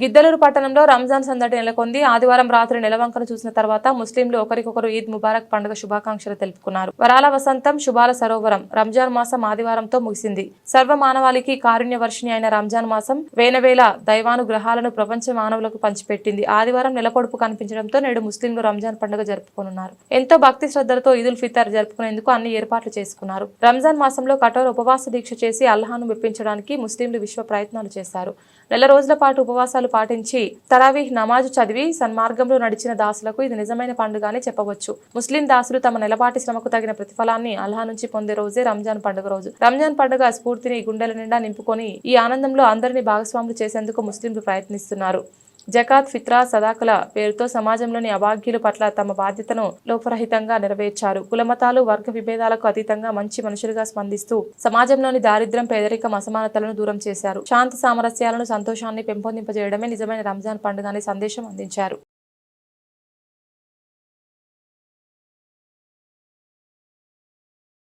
గిద్దలూరు పట్టణంలో రంజాన్ సందడి నెలకొంది. ఆదివారం రాత్రి నెలవంకను చూసిన తర్వాత ముస్లింలు ఒకరికొకరు ఈద్ ముబారక్ పండుగ శుభాకాంక్షలు తెలుపుకున్నారు. వరాల వసంతం శుభాల సరోవరం రంజాన్ మాసం ఆదివారంతో ముగిసింది. సర్వ మానవాళికి కారుణ్య వర్షిణి అయిన రంజాన్ మాసం వేనవేల దైవానుగ్రహాలను ప్రపంచ మానవులకు పంచిపెట్టింది. ఆదివారం నెలపొడుపు కనిపించడంతో నేడు ముస్లింలు రంజాన్ పండుగ జరుపుకోనున్నారు. ఎంతో భక్తి శ్రద్ధలతో ఈదుల్ ఫితర్ జరుపుకునేందుకు అన్ని ఏర్పాట్లు చేసుకున్నారు. రంజాన్ మాసంలో కఠోర ఉపవాస దీక్ష చేసి అల్లాహను మెప్పించడానికి ముస్లింలు విశ్వ ప్రయత్నాలు చేశారు. నెల రోజుల పాటు ఉపవాసాలు పాటించి తరావీహ్ నమాజు చదివి సన్మార్గంలో నడిచిన దాసులకు ఇది నిజమైన పండుగ అని చెప్పవచ్చు. ముస్లిం దాసులు తమ నెలపాటి శ్రమకు తగిన ప్రతిఫలాన్ని అల్హా నుంచి పొందే రోజే రంజాన్ పండుగ రోజు. రంజాన్ పండుగ స్ఫూర్తిని గుండెల నిండా నింపుకొని ఈ ఆనందంలో అందరినీ భాగస్వాములు చేసేందుకు ముస్లింలు ప్రయత్నిస్తున్నారు. జకాత్ ఫిత్రా సదాకుల పేరుతో సమాజంలోని అభాగ్యుల పట్ల తమ బాధ్యతను లోపరహితంగా నెరవేర్చారు. కులమతాలు వర్గ విభేదాలకు అతీతంగా మంచి మనుషులుగా స్పందిస్తూ సమాజంలోని దారిద్ర్యం పేదరికం అసమానతలను దూరం చేశారు. శాంతి సామరస్యాలను సంతోషాన్ని పెంపొందింపజేయడమే నిజమైన రంజాన్ పండుగ అనే సందేశం అందించారు.